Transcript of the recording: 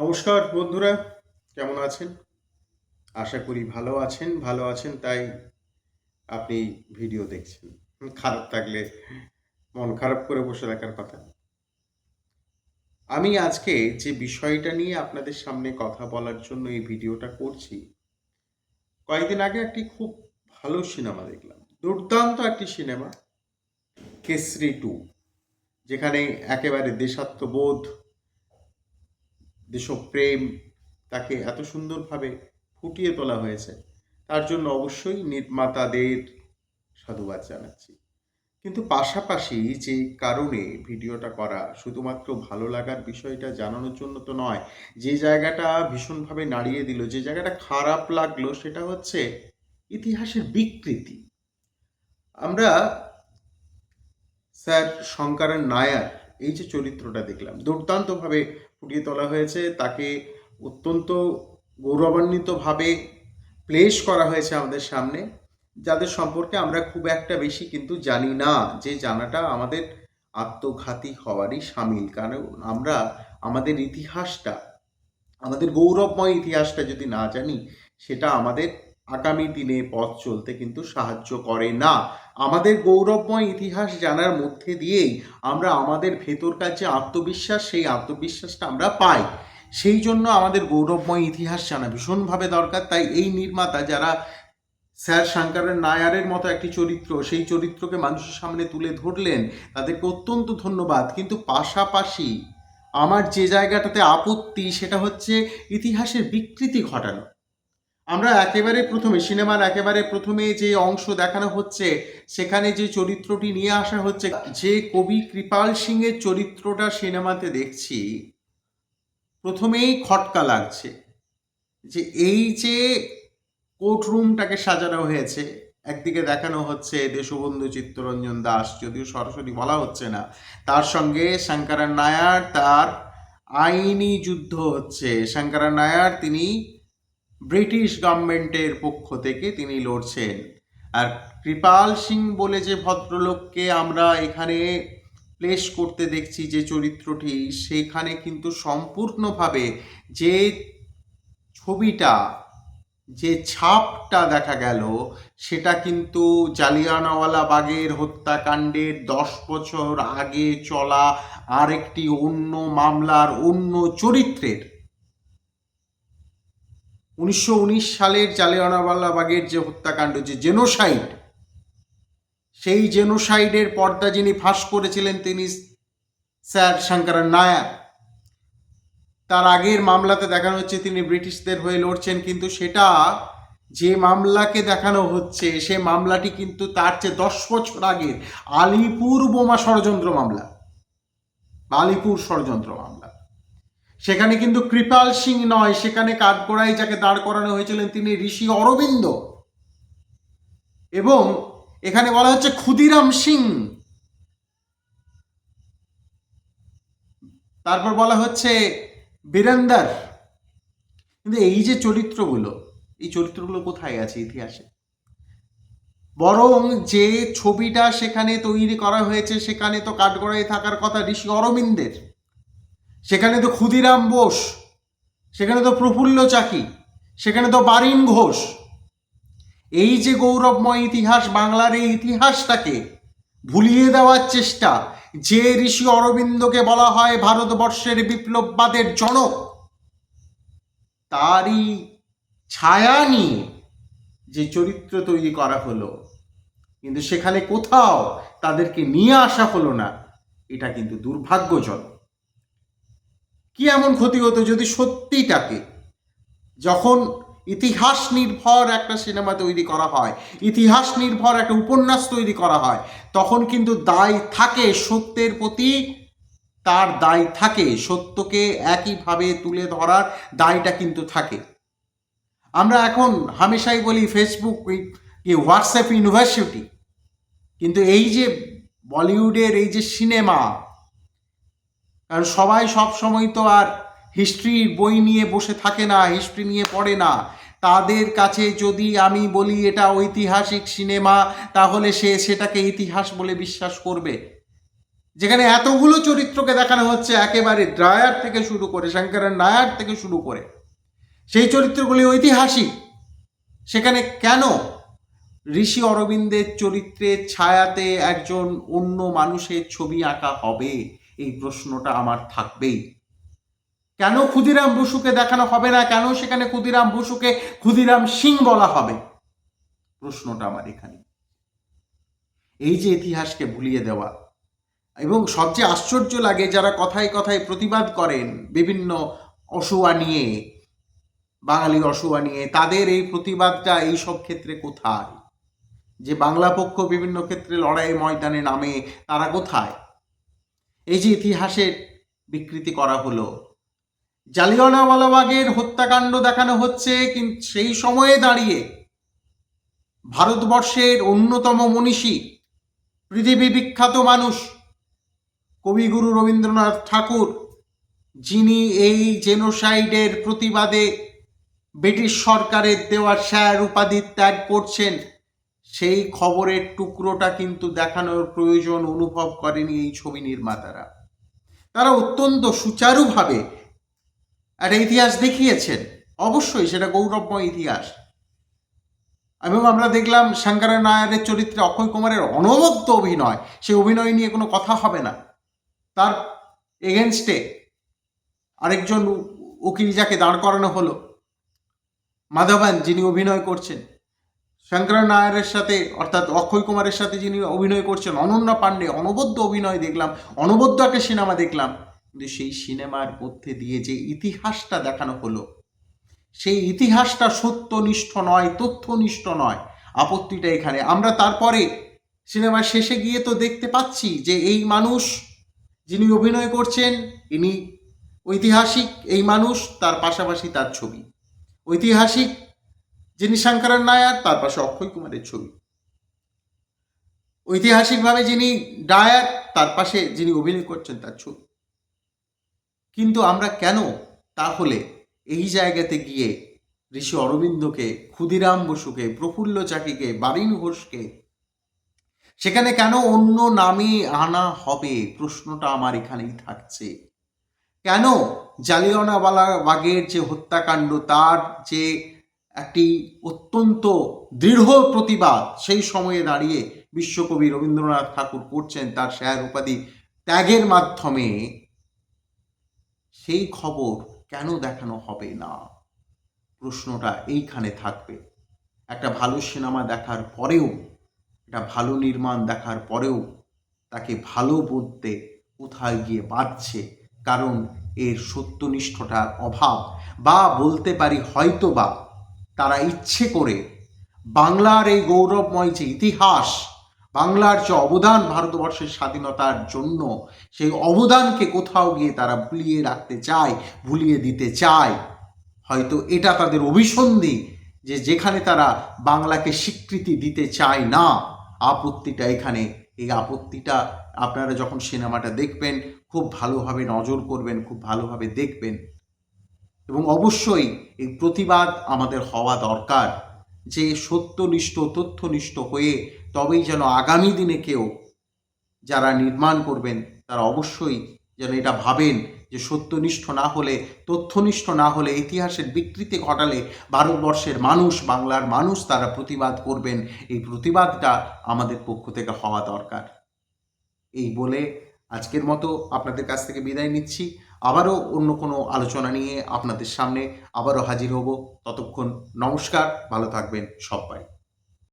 নমস্কার বন্ধুরা, কেমন আছেন? আশা করি ভালো আছেন ভালো আছেন, তাই আপনি ভিডিও দেখছেন। খারাপ থাকলে মন খারাপ করে বসে থাকার কথা। আমি আজকে যে বিষয়টা নিয়ে আপনাদের সামনে কথা বলার জন্য এই ভিডিওটা করছি, কয়েকদিন আগে একটি খুব ভালো সিনেমা দেখলাম। দুর্দান্ত একটি সিনেমা, কেসরি টু, যেখানে একেবারে দেশাত্মবোধ দেশপ্রেম তাকে এত সুন্দরভাবে ফুটিয়ে তোলা হয়েছে, তার জন্য অবশ্যই নির্মাতাদের সাধুবাদ জানাচ্ছি। কিন্তু পাশাপাশি যে কারণে ভিডিওটা করা শুধুমাত্র ভালো লাগার বিষয়টা জানানোর জন্য তো নয়, যে জায়গাটা ভীষণভাবে নাড়িয়ে দিল, যে জায়গাটা খারাপ লাগল সেটা হচ্ছে ইতিহাসের বিকৃতি। আমরা স্যার শঙ্করন নায়ার এই যে চরিত্রটা দেখলাম, দুর্দান্তভাবে ফুটিয়ে তোলা হয়েছে, তাকে অত্যন্ত গৌরবান্বিতভাবে প্লেস করা হয়েছে আমাদের সামনে, যাদের সম্পর্কে আমরা খুব একটা বেশি কিন্তু জানি না। যে জানাটা আমাদের আত্মঘাতী হওয়ারই সামিল, কারণ আমরা আমাদের ইতিহাসটা, আমাদের গৌরবময় ইতিহাসটা যদি না জানি, সেটা আমাদের আগামী দিনে পথ চলতে কিন্তু সাহায্য করে না। আমাদের গৌরবময় ইতিহাস জানার মধ্যে দিয়েই আমরা আমাদের ভেতরকার যে আত্মবিশ্বাস, সেই আত্মবিশ্বাসটা আমরা পাই। সেই জন্য আমাদের গৌরবময় ইতিহাস জানা ভীষণভাবে দরকার। তাই এই নির্মাতা যারা স্যার শঙ্করের নায়ারের মতো একটি চরিত্র, সেই চরিত্রকে মানুষের সামনে তুলে ধরলেন, তাদেরকে অত্যন্ত ধন্যবাদ। কিন্তু পাশাপাশি আমার যে জায়গাটাতে আপত্তি, সেটা হচ্ছে ইতিহাসের বিকৃতি ঘটানো। আমরা একেবারে প্রথমে, সিনেমার একেবারে প্রথমে যে অংশ দেখানো হচ্ছে, সেখানে যে চরিত্রটি নিয়ে আসা হচ্ছে, যে কবি কৃপাল সিংয়ের চরিত্রটা সিনেমাতে দেখছি, প্রথমেই খটকা লাগছে যে এই যে কোর্ট রুমটাকে সাজানো হয়েছে, একদিকে দেখানো হচ্ছে দেশবন্ধু চিত্তরঞ্জন দাস, যদিও সরাসরি বলা হচ্ছে না, তার সঙ্গে শঙ্করন নায়ার, তার আইনি যুদ্ধ হচ্ছে, শঙ্করন নায়ার তিনি ব্রিটিশ গভর্নমেন্টের পক্ষ থেকে তিনি লড়ছেন। আর কৃপাল সিং বলে যে ভদ্রলোককে আমরা এখানে প্লেস করতে দেখছি যে চরিত্রটি, সেখানে কিন্তু সম্পূর্ণভাবে যে ছবিটা, যে ছাপটা দেখা গেল, সেটা কিন্তু জালিয়ানওয়ালা বাগের হত্যাকাণ্ডের দশ বছর আগে চলা আরেকটি অন্য মামলার অন্য চরিত্রের। উনিশশো উনিশ সালের জালিয়ানওয়ালা বাগের যে হত্যাকাণ্ড, যে জেনোসাইড সেই জেনোসাইডের পর্দা যিনি ফাঁস করেছিলেন তিনি স্যার শঙ্করন নায়ার। তার আগের মামলাতে দেখানো হচ্ছে তিনি ব্রিটিশদের হয়ে লড়ছেন, কিন্তু সেটা যে মামলাকে দেখানো হচ্ছে, সে মামলাটি কিন্তু তার চেয়ে দশ বছর আগের আলিপুর বোমা ষড়যন্ত্র মামলা। আলিপুর ষড়যন্ত্র মামলা। সেখানে কিন্তু কৃপাল সিং নয়, সেখানে কাঠগড়াই যাকে দাঁড় করানো হয়েছিলেন তিনি ঋষি অরবিন্দ। এবং এখানে বলা হচ্ছে ক্ষুদিরাম সিং। তারপর বলা হচ্ছে বীরেন্দার। কিন্তু এই যে চরিত্রগুলো, এই চরিত্রগুলো কোথায় আছে ইতিহাসে? বরং যে ছবিটা সেখানে তৈরি করা হয়েছে, সেখানে তো কাঠগড়ায় থাকার কথা ঋষি অরবিন্দের। সেখানে তো ক্ষুদিরাম বোস, সেখানে তো প্রফুল্ল চাকি, সেখানে তো বারিন ঘোষ। এই যে গৌরবময় ইতিহাস, বাংলার এই ইতিহাসটাকে ভুলিয়ে দেওয়ার চেষ্টা, যে ঋষি অরবিন্দকে বলা হয় ভারতবর্ষের বিপ্লববাদের জনক, তারই ছায়া নিয়ে যে চরিত্র তৈরি করা হলো, কিন্তু সেখানে কোথাও তাদেরকে নিয়ে আসা হলো না, এটা কিন্তু দুর্ভাগ্যজনক। কি এমন ক্ষতি হতো যদি সত্যিটাকে? যখন ইতিহাস নির্ভর একটা সিনেমা তৈরি করা হয়, ইতিহাস নির্ভর একটা উপন্যাস তৈরি করা হয়, তখন কিন্তু দায় থাকে সত্যের প্রতি, তার দায় থাকে সত্যকে একইভাবে তুলে ধরার দায়টা কিন্তু থাকে। আমরা এখন হামেশাই বলি ফেসবুক হোয়াটসঅ্যাপ ইউনিভার্সিটি কিন্তু এই যে বলিউডের এই যে সিনেমা কারণ সবাই সব সময় তো আর হিস্ট্রির বই নিয়ে বসে থাকে না, হিস্ট্রি নিয়ে পড়ে না। তাদের কাছে যদি আমি বলি এটা ঐতিহাসিক সিনেমা, তাহলে সে সেটাকে ইতিহাস বলে বিশ্বাস করবে। যেখানে এতগুলো চরিত্রকে দেখানো হচ্ছে, একেবারে ড্রায়ার থেকে শুরু করে শঙ্করের নায়ার থেকে শুরু করে, সেই চরিত্রগুলি ঐতিহাসিক। সেখানে কেন? ঋষি অরবিন্দের চরিত্রের ছায়াতে একজন অন্য মানুষের ছবি আঁকা হবে। এই প্রশ্নটা আমার থাকবেই। কেন ক্ষুদিরাম বসুকে দেখানো হবে না? কেন সেখানে ক্ষুদিরাম বসুকে ক্ষুদিরাম সিং বলা হবে? প্রশ্নটা আমার এখানে। এই যে ইতিহাসকে ভুলিয়ে দেওয়া, এবং সবচেয়ে আশ্চর্য লাগে যারা কথায় কথায় প্রতিবাদ করেন বিভিন্ন অসুয়া নিয়ে বাঙালি অসুয়া নিয়ে, তাদের এই প্রতিবাদটা এই সব ক্ষেত্রে কোথায়? যে বাংলা পক্ষ বিভিন্ন ক্ষেত্রে লড়াই ময়দানে নামে, তারা কোথায়? এই যে ইতিহাসের বিকৃতি করা হলো। জালিয়ানওয়ালাবাগের হত্যাকাণ্ড দেখানো হচ্ছে, কিন্তু সেই সময়ে দাঁড়িয়ে ভারতবর্ষের অন্যতম মনীষী, পৃথিবী বিখ্যাত মানুষ, কবিগুরু রবীন্দ্রনাথ ঠাকুর, যিনি এই জেনোসাইডের প্রতিবাদে ব্রিটিশ সরকারের দেওয়া স্যার উপাধি ত্যাগ করছেন সেই খবরের টুকরোটা কিন্তু দেখানোর প্রয়োজন অনুভব করেনি এই ছবি নির্মাতারা। তারা অত্যন্ত সুচারুভাবে একটা ইতিহাস দেখিয়েছেন। অবশ্যই সেটা গৌরবময় ইতিহাস। এবং আমরা দেখলাম শঙ্করা নায়ারের চরিত্রে অক্ষয় কুমারের অনবদ্য অভিনয়। সেই অভিনয় নিয়ে কোনো কথা হবে না। তার এগেনস্টে আরেকজন উকিল যাকে দাঁড় করানো হলো, মাধবান, যিনি অভিনয় করছেন। শঙ্করা নায়ারের সাথে, অর্থাৎ অক্ষয় কুমারের সাথে যিনি অভিনয় করছেন, অনন্যা পাণ্ডে অনবদ্য অভিনয় দেখলাম, অনবদ্য একটা সিনেমা দেখলাম। কিন্তু সেই সিনেমার মধ্যে দিয়ে যে ইতিহাসটা দেখানো হলো, সেই ইতিহাসটা সত্যনিষ্ঠ নয়, তথ্যনিষ্ঠ নয়, আপত্তিটা এখানে। আমরা তারপরে সিনেমার শেষে গিয়ে তো দেখতে পাচ্ছি যে এই মানুষ যিনি অভিনয় করছেন, ইনি ঐতিহাসিক এই মানুষ, তার পাশাপাশি তার ছবি। ঐতিহাসিক যিনি শঙ্করন নায়ার তার পাশে অক্ষয় কুমারের ছবি। ঐতিহাসিকভাবে যিনি ডায়ার, তার পাশে যিনি অভিনয় করছেন, তার ছবি। কিন্তু আমরা কেন তাহলে এই জায়গাতে গিয়ে ঋষি অরবিন্দকে, ক্ষুদিরাম বসুকে, প্রফুল্ল চাকিকে বারিন ঘোষকে, সেখানে কেন অন্য নামে আনা হবে? প্রশ্নটা আমার এখানেই থাকছে। কেন জালিয়ানওয়ালা বাগের যে হত্যাকাণ্ড, তার যে একটি অত্যন্ত দৃঢ় প্রতিবাদ সেই সময়ে দাঁড়িয়ে বিশ্বকবি রবীন্দ্রনাথ ঠাকুর করছেন তার শেয়ার উপাধি ত্যাগের মাধ্যমে। সেই খবর কেন দেখানো হবে না? প্রশ্নটা এইখানে থাকবে। একটা ভালো সিনেমা দেখার পরেও, একটা ভালো নির্মাণ দেখার পরেও তাকে ভালো বলতে কোথায় গিয়ে বাড়ছে কারণ এর সত্যনিষ্ঠতার অভাব বা বলতে পারি হয়তো বা তারা ইচ্ছে করে বাংলার এই গৌরবময় যে ইতিহাস, বাংলার যে অবদান ভারতবর্ষের স্বাধীনতার জন্য, সেই অবদানকে কোথাও গিয়ে তারা ভুলিয়ে রাখতে চায়, ভুলিয়ে দিতে চায়। হয়তো এটা তাদের অভিসন্ধি যে যেখানে তারা বাংলাকে স্বীকৃতি দিতে চায় না। আপত্তিটা এখানে, এই আপত্তিটা আপনারা যখন সিনেমাটা দেখবেন, খুব ভালোভাবে নজর করবেন, খুব ভালোভাবে দেখবেন। এবং অবশ্যই এই প্রতিবাদ আমাদের হওয়া দরকার যে সত্যনিষ্ঠ, তথ্যনিষ্ঠ হয়ে তবেই যেন আগামী দিনে কেউ যারা নির্মাণ করবেন, তারা অবশ্যই যেন এটা ভাবেন যে সত্যনিষ্ঠ না হলে, তথ্যনিষ্ঠ না হলে, ইতিহাসের বিকৃতি ঘটালে, ভারতবর্ষের মানুষ, বাংলার মানুষ তারা প্রতিবাদ করবেন, এই প্রতিবাদটা আমাদের পক্ষ থেকে হওয়া দরকার। এই বলে আজকের মতো আপনাদের কাছ থেকে বিদায় নিচ্ছি। আবারও অন্য কোনো আলোচনা নিয়ে আপনাদের সামনে আবারও হাজির হব। ততক্ষণ নমস্কার, ভালো থাকবেন সবাই।